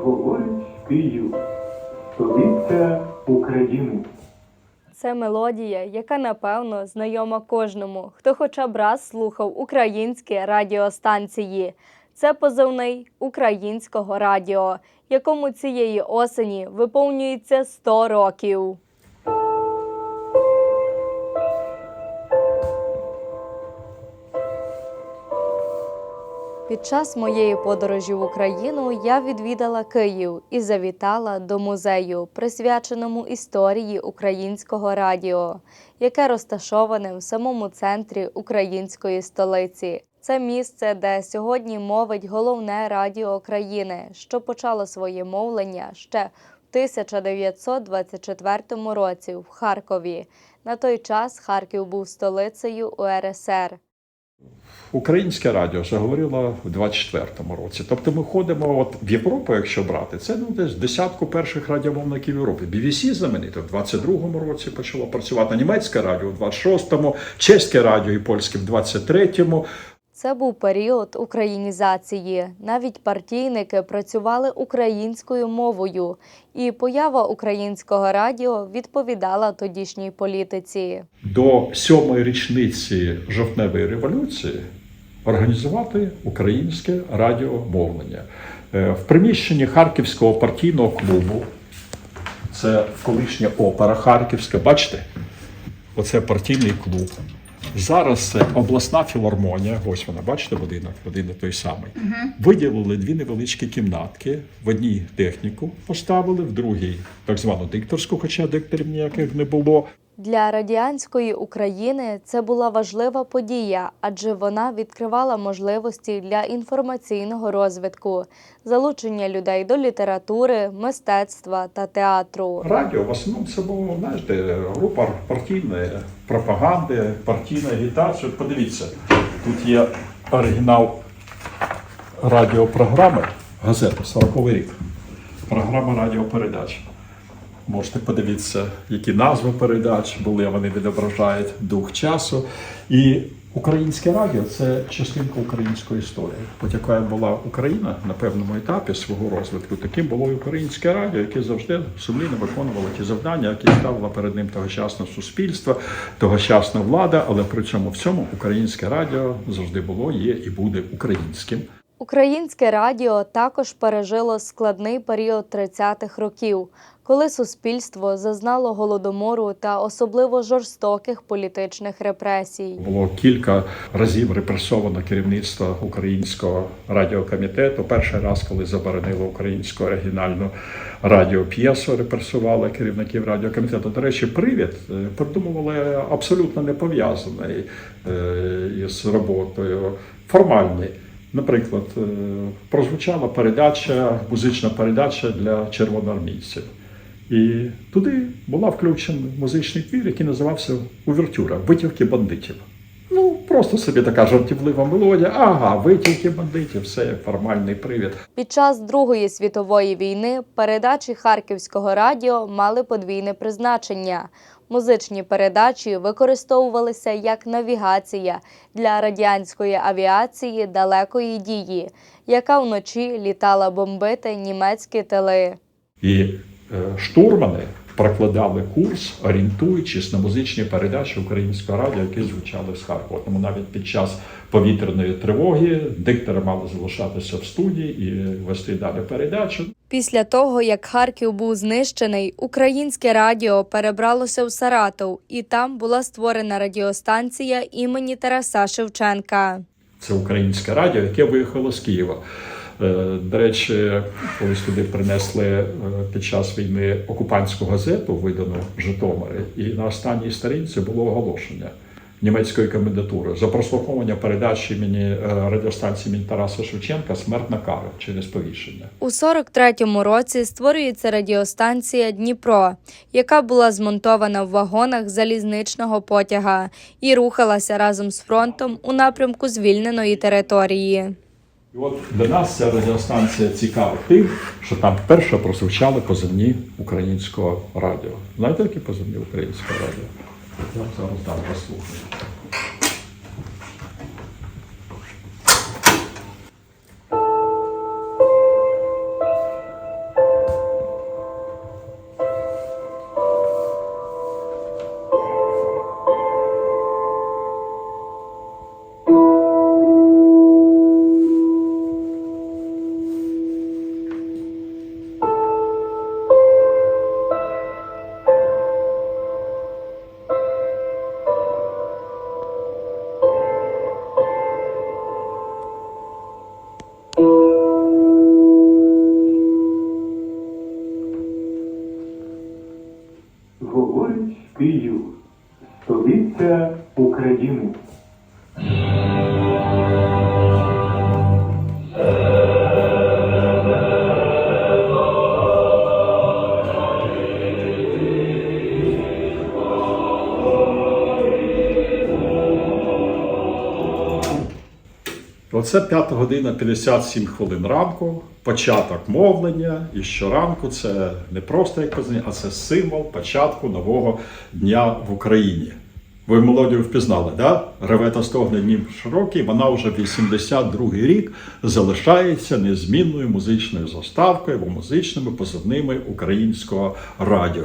говорить Київ, столиця України. Це мелодія, яка напевно знайома кожному, хто хоча б раз слухав українські радіостанції. Це позивний українського радіо, якому цієї осені виповнюється 100 років. Під час моєї подорожі в Україну я відвідала Київ і завітала до музею, присвяченому історії українського радіо, яке розташоване в самому центрі української столиці. Це місце, де сьогодні мовить головне радіо країни, що почало своє мовлення ще в 1924 році в Харкові. На той час Харків був столицею УРСР. Українське радіо заговорило в 24-му році. Тобто ми ходимо от в Європу, якщо брати, це ну десь десятку перших радіомовників Європи. BBC знаменито в 22-му році почало працювати німецьке радіо в 26-му, чеське радіо і польське в 23-му. Це був період українізації. Навіть партійники працювали українською мовою, і поява українського радіо відповідала тодішній політиці. До сьомої річниці жовтневої революції організувати українське радіомовлення Е, в приміщенні Харківського партійного клубу. Це колишня опера Харківська. Бачите? Оце партійний клуб. Зараз обласна філармонія. Ось вона, бачите, будинок, будинок той самий. Виділили дві невеличкі кімнатки. В одній техніку поставили, в другій так звану дикторську, хоча дикторів ніяких не було. Для радіанської України це була важлива подія, адже вона відкривала можливості для інформаційного розвитку, залучення людей до літератури, мистецтва та театру. Радіо в основному це було, знаєте, група партійної пропаганди, партійної агітації. Подивіться, тут є оригінал радіопрограми, газети 40 рік. Програма радіопередач. Можете подивитися, які назви передач були, вони відображають дух часу. І українське радіо це частинка української історії. От яка була Україна на певному етапі свого розвитку, таким було і українське радіо, яке завжди сумлінно виконувало ті завдання, які ставило перед ним тогочасне суспільство, тогочасна влада, але при цьому всьому українське радіо завжди було, є і буде українським. Українське радіо також пережило складний період 30-х років, коли суспільство зазнало голодомору та особливо жорстоких політичних репресій. Було кілька разів репресовано керівництво українського радіокомітету. Перший раз, коли заборонили українську оригінальну радіоп'єсу, репресували керівників радіокомітету. До речі, привід е, придумували абсолютно не пов'язаний е, із роботою. Формальний. Наприклад, е, прозвучала передача, музична передача для червоноармійців. І туди була включена музичний твір, який називався Увертюра Витівки бандитів. Ну, просто собі така жартівлива мелодія. Ага, витівки бандитів, все формальний привід. Під час Другої світової війни передачі Харківського радіо мали подвійне призначення. Музичні передачі використовувалися як навігація для радянської авіації далекої дії, яка вночі літала бомбити німецькі тили. І е, штурмани прокладали курс, орієнтуючись на музичні передачі українського радіо, які звучали з Харкова. Тому навіть під час повітряної тривоги диктори мали залишатися в студії і вести далі передачу. Після того, як Харків був знищений, українське радіо перебралося в Саратов, і там була створена радіостанція імені Тараса Шевченка. Це українське радіо, яке виїхало з Києва. Е, До речі, колись туди принесли е, під час війни окупантську газету, видану в Житомирі, і на останній сторінці було оголошення німецької комендатури за прослуховування передачі імені е, радіостанції імені Тараса Шевченка смертна кара через повішення. У 43-му році створюється радіостанція Дніпро, яка була змонтована в вагонах залізничного потяга і рухалася разом з фронтом у напрямку звільненої території. І от для нас ця радіостанція цікава тим, що там вперше прозвучали позивні українського радіо. Знаєте, які позивні українського радіо? Я зараз говорить Київ, столиця України. Оце 5 година 57 хвилин ранку, початок мовлення. І щоранку це не просто як познання, а це символ початку нового дня в Україні. Ви мелодію впізнали, да? Реве та стогне днів широкий, вона вже 82-й рік залишається незмінною музичною заставкою або музичними позивними українського радіо.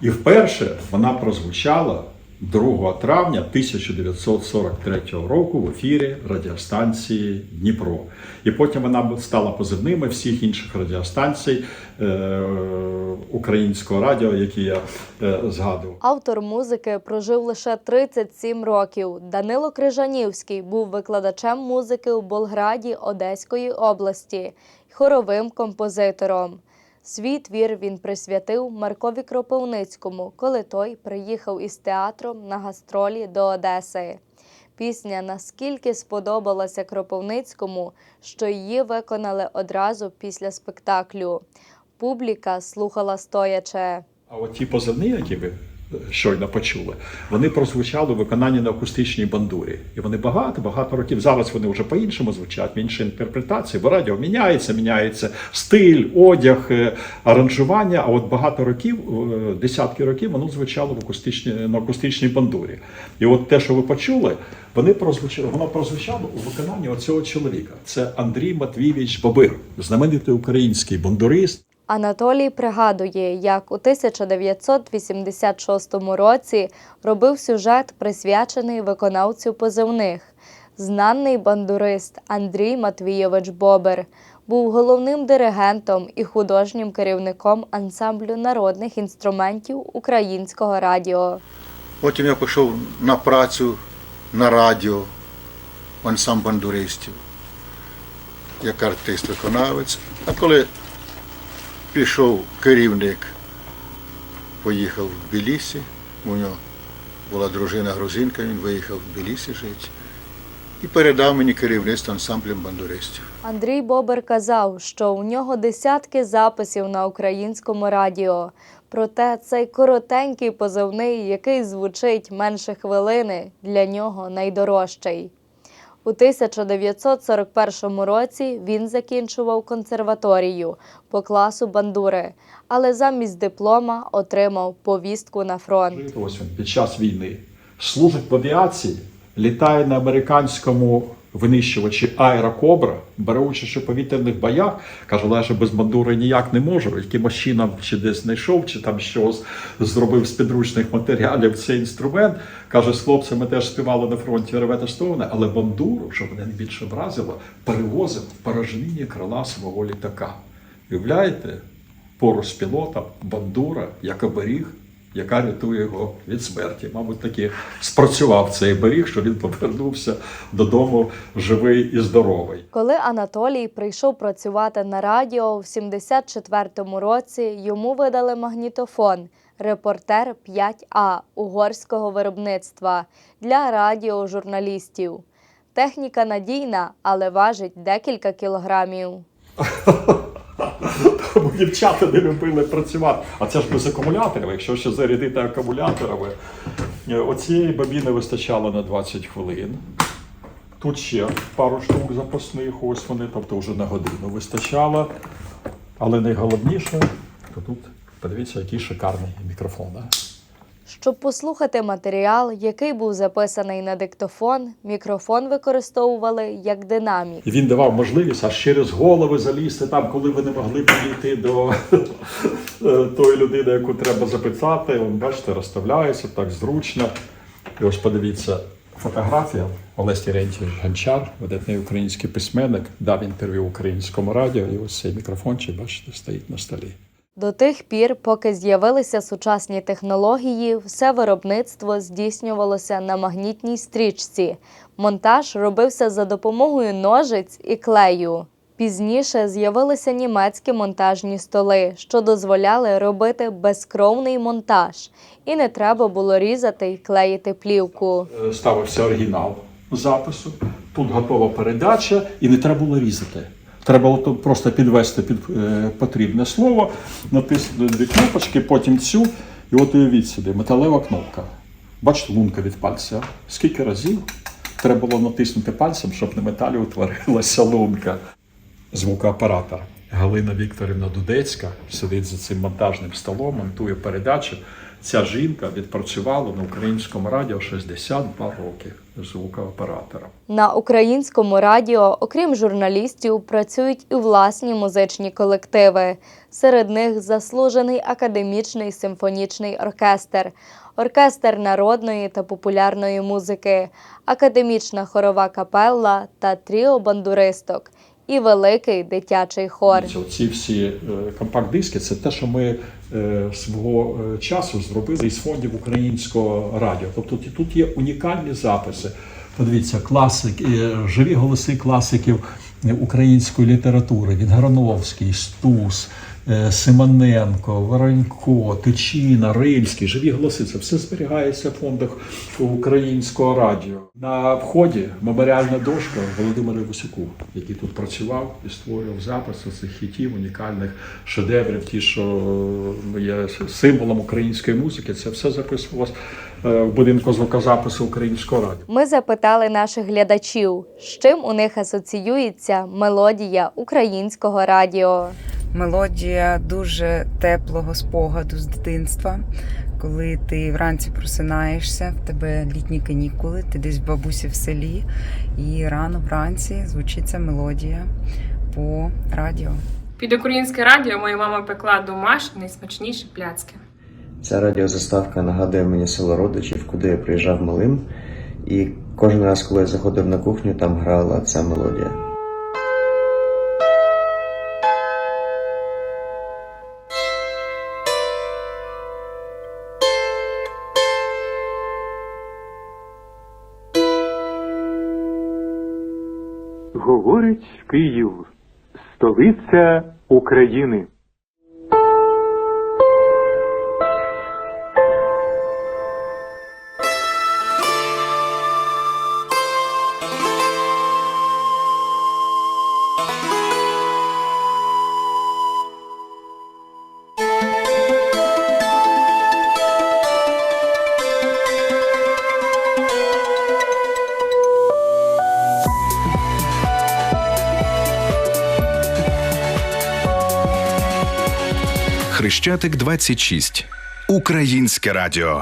І вперше вона прозвучала 2 травня 1943 року в ефірі радіостанції Дніпро. І потім вона стала позивними всіх інших радіостанцій е, українського радіо, які я е, згадував. Автор музики прожив лише 37 років. Данило Крижанівський був викладачем музики у Болграді Одеської області хоровим композитором. Свій твір він присвятив Маркові Кропивницькому, коли той приїхав із театром на гастролі до Одеси. Пісня наскільки сподобалася Кропивницькому, що її виконали одразу після спектаклю. Публіка слухала стояче. А от ті позивні, які ви щойно почули, вони прозвучали у виконанні на акустичній бандурі. І вони багато-багато років. Зараз вони вже по-іншому звучать, в іншій інтерпретації, бо радіо міняється, міняється стиль, одяг, е, аранжування. А от багато років, е, десятки років, воно звучало в акустичній, на акустичній бандурі. І от те, що ви почули, вони прозвучали, воно прозвучало у виконанні оцього чоловіка. Це Андрій Матвійович Бобир, знаменитий український бандурист. Анатолій пригадує, як у 1986 році робив сюжет, присвячений виконавцю позивних. Знаний бандурист Андрій Матвійович Бобер був головним диригентом і художнім керівником ансамблю народних інструментів українського радіо. Потім я пішов на працю на радіо в ансамбль бандуристів, як артист-виконавець. А коли пішов керівник, поїхав в Тбілісі, у нього була дружина грузинка, він виїхав в Тбілісі жити і передав мені керівництво ансамблем бандуристів. Андрій Бобер казав, що у нього десятки записів на українському радіо. Проте цей коротенький позивний, який звучить менше хвилини, для нього найдорожчий. У 1941 році він закінчував консерваторію по класу бандури, але замість диплома отримав повістку на фронт. Ось він під час війни служить в авіації, літає на американському винищувачі Аерокобра, бере участь у повітряних боях. Каже, але без бандури ніяк не можу. Якимось чином чи десь знайшов, чи там щось зробив з підручних матеріалів цей інструмент. Каже, з хлопцями теж співали на фронті ревета Стовне, але бандуру, що мене найбільше вразило, перевозив в порожнині крила свого літака. Уявляєте? Поруч з пілотом бандура, як оберіг, яка рятує його від смерті. Мабуть, таки спрацював цей беріг, що він повернувся додому живий і здоровий. Коли Анатолій прийшов працювати на радіо в 74-му році, йому видали магнітофон Репортер 5А угорського виробництва для радіожурналістів. Техніка надійна, але важить декілька кілограмів. Дівчата не любили працювати. А це ж без акумуляторів. Якщо ще зарядити акумуляторами, е, оцієї бабіни вистачало на 20 хвилин. Тут ще пару штук запасних, ось вони, тобто вже на годину вистачало. Але найголовніше, то тут подивіться, який шикарний мікрофон. а. Щоб послухати матеріал, який був записаний на диктофон, мікрофон використовували як динамік. Він давав можливість аж через голови залізти там, коли ви не могли підійти до е, тої людини, яку треба запитати. Вон, бачите, розставляється так зручно. І ось подивіться, фотографія Олесь Терентійович Гончар, видатний український письменник, дав інтерв'ю українському радіо, і ось цей мікрофончик, бачите, стоїть на столі. До тих пір, поки з'явилися сучасні технології, все виробництво здійснювалося на магнітній стрічці. Монтаж робився за допомогою ножиць і клею. Пізніше з'явилися німецькі монтажні столи, що дозволяли робити безкровний монтаж, і не треба було різати й клеїти плівку. Е, ставився оригінал запису. Тут готова передача, і не треба було різати. Треба просто підвести під е, потрібне слово, натиснути дві кнопочки, потім цю, і от уявіть собі, металева кнопка. Бачите, лунка від пальця. Скільки разів треба було натиснути пальцем, щоб на металі утворилася лунка. Звукооператор Галина Вікторівна Дудецька сидить за цим монтажним столом, монтує передачу. Ця жінка відпрацювала на українському радіо 62 роки звукооператором. На українському радіо, окрім журналістів, працюють і власні музичні колективи. Серед них заслужений академічний симфонічний оркестр, оркестр народної та популярної музики, академічна хорова капелла та тріо бандуристок і великий дитячий хор. Ці всі е, компакт-диски це те, що ми свого е, часу зробили із фондів українського радіо. Тобто тут є унікальні записи. Подивіться, класик, е, живі голоси класиків е, української літератури: Вінграновський, Стус. Е, Симоненко, Воронько, Тичина, Рильський, живі голоси. Це все зберігається в фондах українського радіо. На вході меморіальна дошка Володимира Вусяку, який тут працював і створював записи цих хітів, унікальних шедеврів, ті, що є символом української музики. Це все записувалось е, в будинку звукозапису українського радіо. Ми запитали наших глядачів, з чим у них асоціюється мелодія українського радіо. Мелодія дуже теплого спогаду з дитинства. Коли ти вранці просинаєшся, в тебе літні канікули, ти десь в бабусі в селі, і рано вранці звучить ця мелодія по радіо. Під українське радіо моя мама пекла домашні найсмачніші пляцки. Ця радіозаставка нагадує мені село родичів, куди я приїжджав малим, і кожен раз, коли я заходив на кухню, там грала ця мелодія. Говорить Київ, столиця України. Хрещатик 26. Українське радіо.